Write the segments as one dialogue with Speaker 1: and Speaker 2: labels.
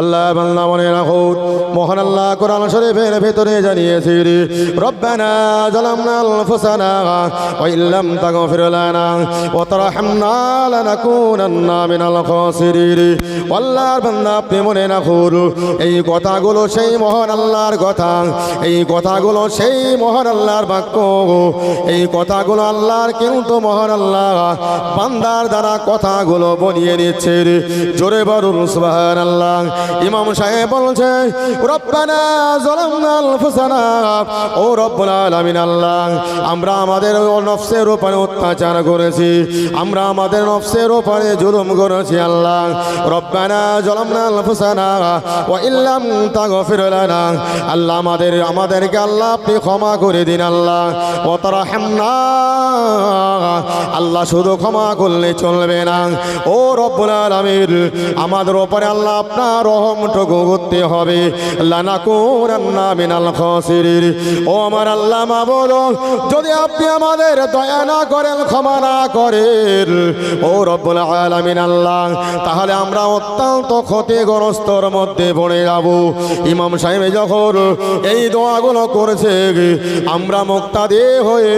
Speaker 1: আল্লাহ বান্দা মনে রাখো। মহান আল্লাহ কোরআন শরীফের ভেতরে জানিয়েছি রব্বানা জালামনা আনফুসানা ওয়া ইল্লাম তাগফির লানা ওয়া তারহামনা লানাকুনান্না মিনাল খাসিরিন। আল্লাহর বান্দা আপনি মনে রাখুন এই কথাগুলো সেই মহান আল্লাহর কথা, এই কথাগুলো সেই মহান আল্লাহর বাক্য এই কথাগুলো আল্লাহর কিন্তু মহান আল্লাহ বান্দার দ্বারা কথাগুলো বনিয়ে নিচ্ছে জোরে বলুন সুবহানাল্লাহ। ইমাম সাহেব বলছে, রব্বানা জালামনা আনফুসানা, ও রব্বুল আলামিন আল্লাহ, আমরা আমাদের নফসের উপরে অত্যাচার করেছি, আমরা আমাদের নফসের উপরে জুলুম করেছি আল্লাহ, রব্বানা জালামনা আনফুসানা, ওয়া ইল্লাম তাগফির লানা, আল্লাহ আমাদের, আমাদেরকে আল্লাহ আপনি ক্ষমা করে দিন আল্লাহ, ওয়া তারহামনা, আল্লাহ শুধু ক্ষমা করলে চলবে না, ও রব্বুল আলামিন, আমাদের উপরে আল্লাহ আপনার রহমটুকু করতে হবে। মিনাল ও আমার আল্লাহ মাবুদ যদি আপনি আমাদের দয়া না করেন, ক্ষমা না করেন, ও রব্বুল আলামিন আল্লাহ, তাহলে আমরা অত্যন্ত ক্ষতিগ্রস্তর মধ্যে পড়ে যাব। ইমাম সাহেব যখন এই দোয়াগুলো করেছে, আমরা মুক্তা মুক্তাদি হয়ে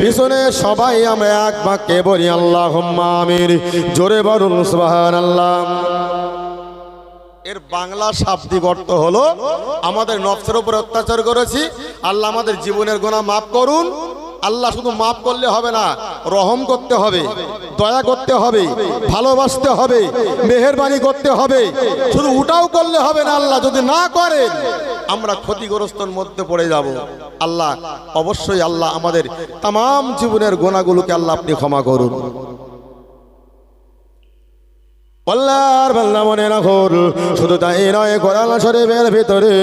Speaker 1: পিছনে সবাই আমরা এক বাক্যে বলি আল্লাহ আমির জোরে বলুন, সুবহানাল্লাহ। এর বাংলা শাব্দিক অর্থ হলো আমাদের নফসের উপর অত্যাচার করেছি। আল্লাহ আমাদের জীবনের গোনা মাফ করুন। আল্লাহ শুধু মাফ করলে হবে না, রহম করতে হবে, দয়া করতে হবে, ভালোবাসতে হবে, মেহেরবানি করতে হবে। শুধু উটাও করলে হবে না আল্লাহ, যদি না করেন, আমরা ক্ষতিগ্রস্তর মধ্যে পড়ে যাব। আল্লাহ, অবশ্যই আল্লাহ আমাদের তাম জীবনের গোনাগুলোকে আল্লাহ আপনি ক্ষমা করুন। আল্লাহর বান্দা মনে রাখুন, শুধু তাই নয়, কোরআন শরীফের ভিতরে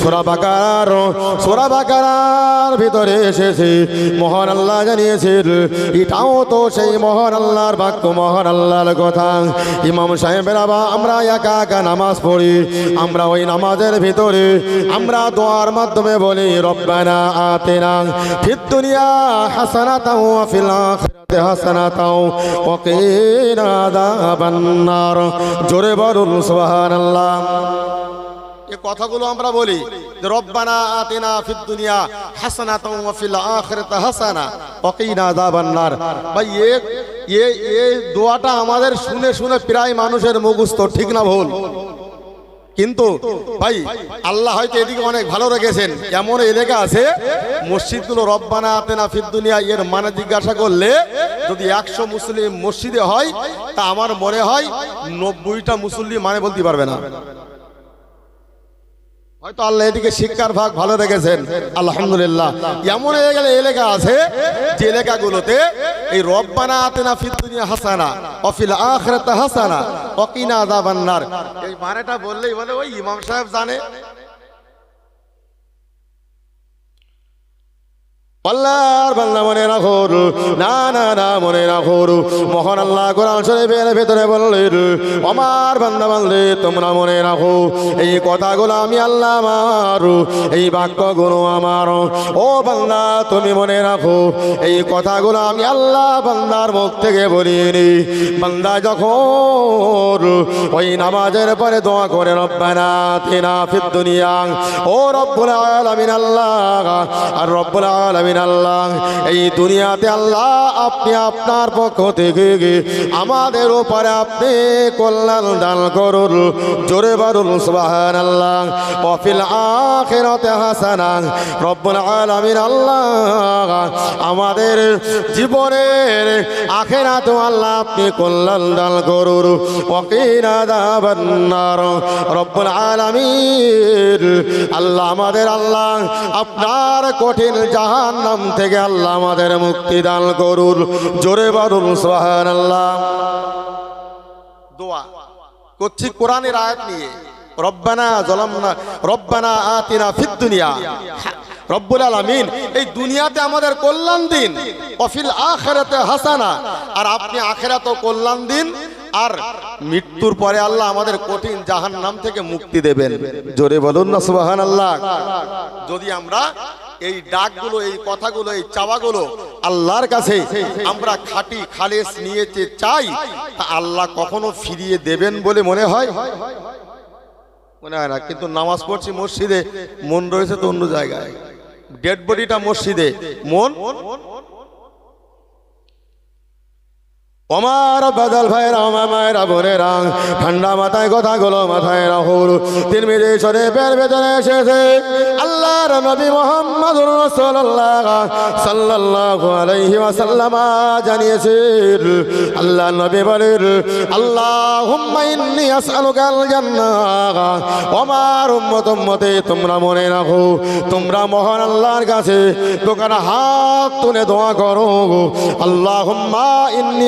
Speaker 1: সোরা বাকার সোরা বাকার ভিতরে এসেছে। মহান আল্লাহ জানিয়েছেন, এটাও তো সেই মহান আল্লাহর বাক্য, মহান আল্লাহর কথা। ইমাম সাহেবের আবা আমরা একা একা নামাজ পড়ি, আমরা ওই নামাজের ভিতরে, আমরা দোয়ার মাধ্যমে বলি, রব্বানা আতেনা ফিদ দুনিয়া হাসানাতাও ওয়া ফিল জোরে বলুন, সুবহানাল্লাহ। এ কথাগুলো আমরা বলি রব্বানা আতিনা দুনিয়া ভাই দোয়াটা আমাদের শুনে শুনে প্রায় মানুষের মুখস্থ, ঠিক না ভুল? কিন্তু ভাই, আল্লাহ হয়তো এদিকে অনেক ভালো রেখেছেন। এমন এলাকা আছে, মসজিদগুলো রব্বানা আতেনা ফিদ্দুনিয়া এর মানে জিজ্ঞাসা করলে যদি একশো মুসলিম মসজিদে হয়, তা আমার মনে হয় নব্বইটা মুসল্লি মানে বলতে পারবে না। হয়তো আল্লাহ এদিকে শিক্ষার ভাগ ভালো রেখেছেন। আলহামদুলিল্লাহ। এমন হয়ে গেলে এলাকা আছে, যে এলাকাগুলোতে এই রব্বানা আতেনা ফিদ দুনিয়া হাসানা অফিল আখিরাতে হাসানা অকিনা আযাবান্নার এই মানেটা বললেই বলে, ওই ইমাম সাহেব জানে। আল্লাহর বান্দা মনে রাখো না না না, মনে রাখো মহান আল্লাহ কোরআন শরীফের ভেতরে বললেন আমার বান্দা বান্দে তোমরা মনে রাখো, এই কথাগুলো আমি আল্লাহ আমার, এই বাক্যগুলো আমার। ও বান্দা, তুমি মনে রাখো, এই কথাগুলো আমি আল্লাহ বান্দার মুখ থেকে বলিনি। বান্দা যখন ওই নামাজের পরে দোয়া করে, রব্বানা তিনা ফিদ দুনিয়া ও রব্বুল আলামিন আল্লাহ, আর রব্বুল আলামিন আল্লাহ। এই দুনিয়াতে আল্লাহ, আপনি আপনার পক্ষ থেকে আমাদের উপরে আপনি কল্যাণ দান করুন। জোরে বারুন সুবহানাল্লাহ। ওয়াফিল আখিরাতে হাসানা রব্বুল আলামিন আল্লাহ, আমাদের জীবনের আখেরাতে আল্লাহ আপনি কল্যাণ দান করুন। ওয়াকিনা দাবান্নার রব্বুল আলামিন, আল্লাহ আমাদের আল্লাহ, আপনার কঠিন জাহান্নাম থেকে আল্লাহ আমাদের মুক্তি দান করুন। জোরে বারুন সুবহানাল্লাহ। দোয়া করছি কোরআনের আয়াত নিয়ে। রব্বানা জলামনা, রব্বানা আতিনা ফিদ দুনিয়া। রব্বুল আলামিন, এই দুনিয়াতে আমাদের কল্যাণ দিন, অফিল আখেরাতে হাসানা। আর আপনি আখেরাতেও কল্যাণ দিন, আর মৃত্যুর পরে আল্লাহ আমাদের কঠিন জাহান নাম থেকে মুক্তি দেবেন। জোরে বলুন না সুবাহান আল্লাহ যদি আমরা এই ডাকগুলো, এই কথাগুলো, এই চাওয়াগুলো আল্লাহর কাছে আমরা খাটি খালেস নিয়েতে চাই, তা আল্লাহ কখনো ফিরিয়ে দেবেন বলে মনে হয়? মনে হয় না, কিন্তু নামাজ পড়ছি মসজিদে, মন রয়েছে তো অন্য জায়গায়। ডেড বডিটা মসজিদে, মন আমার বাদাল ভাইরা আমার মায়েরা বোনেরা ঠান্ডা মাথায় কথাগুলো মাথায় রাহুল। তিন সরে পের ভেতরে এসেছে আল্লাহর নবী মোহাম্মদ সাল্লাল্লাহু আলাইহি ওয়াসাল্লাম জানিয়েছেন। আল্লাহ নবী বলেন, আল্লাহুম্মা ইন্নী আসআলুকাল জান্নাহ আমার উম্মত উম্মতে তোমরা মনে রাখো, তোমরা মহান আল্লাহর কাছে দোকানে হাত তুলে দোয়া করো। আল্লাহুম্মা ইন্নী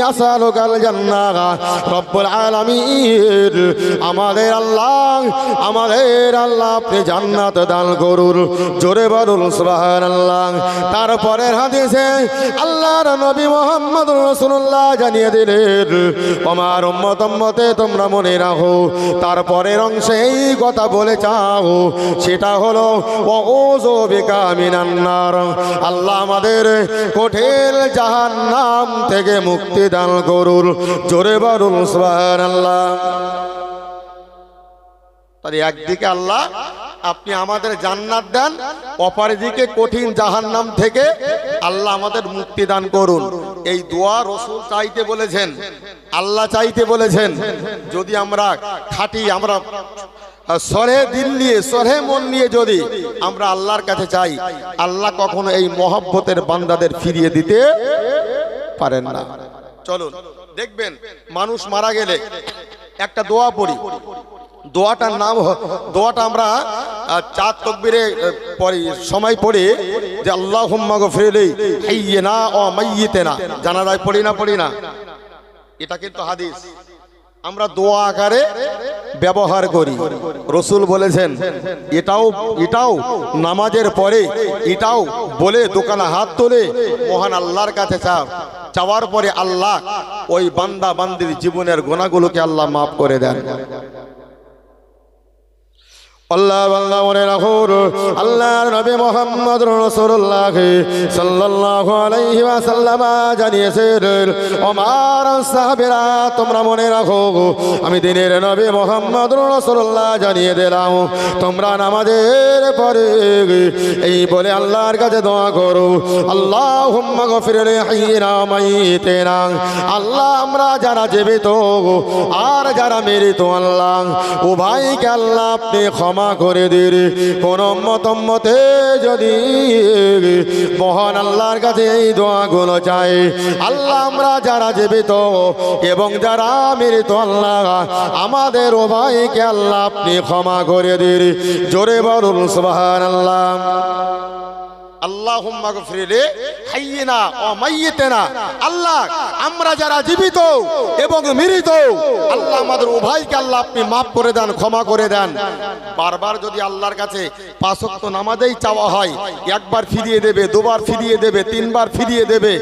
Speaker 1: আমাদের আল্লাহ আমাদের আল্লাহ আপনি জান্নাত দান করুন। জোরে হাদিসে আল্লাহর নবী মুহাম্মদ রাসূলুল্লাহ জানিয়ে দিলেন, আমার উম্মত তোমরা মনে রাখো, তারপরের অংশে এই কথা বলে চাও সেটা হলো আল্লাহ আমাদের কঠিন জাহান নাম থেকে মুক্তি দান করুন জোরে বলুন সুবহানাল্লাহ। তাহলে একদিকে আল্লাহ, আপনি আমাদের জান্নাত দেন, অপরদিকে কঠিন জাহান্নাম থেকে আল্লাহ আমাদের মুক্তি দান করুন। এই দোয়া রসুল চাইতে বলেছেন, আল্লাহ চাইতে বলেছেন, যদি আমরা খাটি, আমরা সরে দিল নিয়ে, সরে মন নিয়ে যদি আমরা আল্লাহর কাছে চাই, আল্লাহ কখনো এই মহব্বতের বান্দাদের ফিরিয়ে দিতে পারেন না। চলুন, দেখবেন মানুষ মারা গেলে একটা দোয়া পড়ি। দোয়াটার নাম দোয়াটা আমরা চার তকবিরে পড়ি, সময় পড়ি যে আল্লাহ গফিরলি হাইয়ে না ও মাইয়েতে না জানা যায় পড়ি না পড়ি না। এটা কিন্তু হাদিস। আমরা দোয়া আকারে ব্যবহার করি। রসুল বলেছেন, এটাও এটাও নামাজের পরে, এটাও বলে দোকানে হাত তোলে, মহান আল্লাহর কাছে চাপ চাওয়ার পরে আল্লাহ ওই বান্দা বান্দির জীবনের গোনাগুলোকে আল্লাহ মাফ করে দেন। আল্লাহ বাংলা মনে রাখো, আমি দিনের নবী মোহাম্মদ রাসূলুল্লাহ জানিয়ে দিলাম, তোমরা নামাজের পরে এই বলে আল্লাহর কাছে দোয়া করো মাইয়িতিনা আল্লাহ আমরা যারা জীবিত, আর যারা মৃত আল্লাহ ও ভাইকে আল্লাহ আপনি ক্ষমা করে দিন কোন মতম্মতে যদি মহান আল্লাহর কাছে এই দোয়াগুলো চাই, আল্লাহ আমরা যারা জীবিত এবং যারা মৃত, আল্লাহ আমাদের ও ভাইকে আল্লাহ আপনি ক্ষমা করে দিন জোরে বলুন সুবাহ আল্লাহ মাইয়িতেনা। আল্লাহ, আমরা যারা জীবিত এবং আল্লাহ আমাদের উভয়কে আল্লাহ আপনি মাফ করে দেন, ক্ষমা করে দেন। বারবার যদি আল্লাহর কাছে নামাজেই চাওয়া হয়, একবার ফিরিয়ে দেবে, দুবার ফিরিয়ে দেবে, তিনবার ফিরিয়ে দেবে,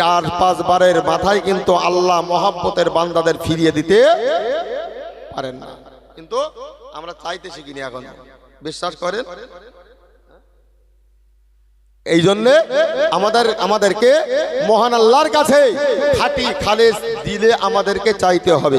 Speaker 1: চার পাঁচ বারের মাথায় কিন্তু আল্লাহ মহাব্বতের বান্দাদের ফিরিয়ে দিতে পারেন না। কিন্তু আমরা চাইতে শিখিনি এখন। বিশ্বাস করেন? এই জন্যে আমাদের আমাদেরকে মহান আল্লাহর কাছে খাটি খালেজ দিলে আমাদেরকে চাইতে হবে।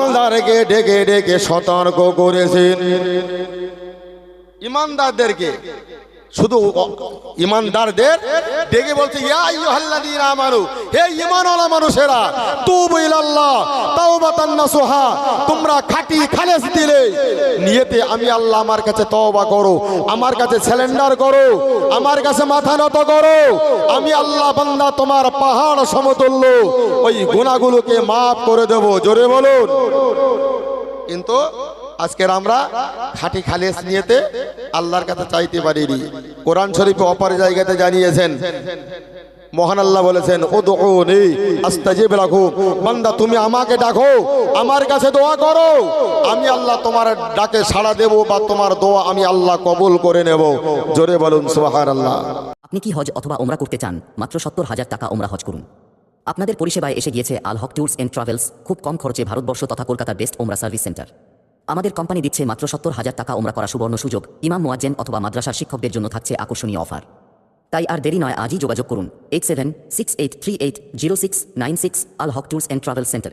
Speaker 1: ইমানদারকে ডেকে ডেকে সতর্ক করেছেন। ইমানদারদেরকে শুধু ইমানদারদের ডেকে বলছে হে ঈমানওয়ালা মানুষেরা তাওবাতান নাসুহা, তোমরা খাঁটি খালেস দিলে। নিয়তে আমি আল্লাহ আমার কাছে তওবা করো, আমার কাছে স্যালেন্ডার করো, আমার কাছে মাথা নত করো। আমি আল্লাহ বান্দা তোমার পাহাড় সমতুল্য, ওই গুনাহগুলোকে মাফ করে দেব। জোরে বলুন। কিন্তু আজকের আমরা খাঁটি খালেস নিয়েতে আল্লাহর কাছে চাইতে পারিনি। কোরআন শরীফে অপর জায়গাতে জানিয়েছেন, মহান আল্লাহ বলেছেন ও দোনি আস্তাজিব রাখো বান্দা, তুমি আমাকে ডাকো, আমার কাছে দোয়া করো। আমি আল্লাহ তোমার ডাকে সাড়া দেব বা তোমার দোয়া আমি আল্লাহ কবুল করে নেব। জোরে বলুন সুবাহান আল্লাহ
Speaker 2: আপনি কি হজ অথবা ওমরা করতে চান? মাত্র সত্তর হাজার টাকা ওমরা হজ করুন। আপনাদের পরিষেবায় এসে গিয়েছে Al Haq tours and travels, খুব কম খরচে ভারতবর্ষ তথা কলকাতার বেস্ট ওমরা সার্ভিস সেন্টার। আমাদের কোম্পানি দিচ্ছে মাত্র সত্তর হাজার টাকা ওমরা করা সুবর্ণ সুযোগ, ইমাম মোয়াজ্জেন অথবা মাদ্রাসার শিক্ষকদের জন্য থাকছে আকর্ষণীয় অফার। তাই আর দেরি নয়, আজই যোগাযোগ করুন eight seven six eight three eight zero six nine six Al Haq tours and travel centre.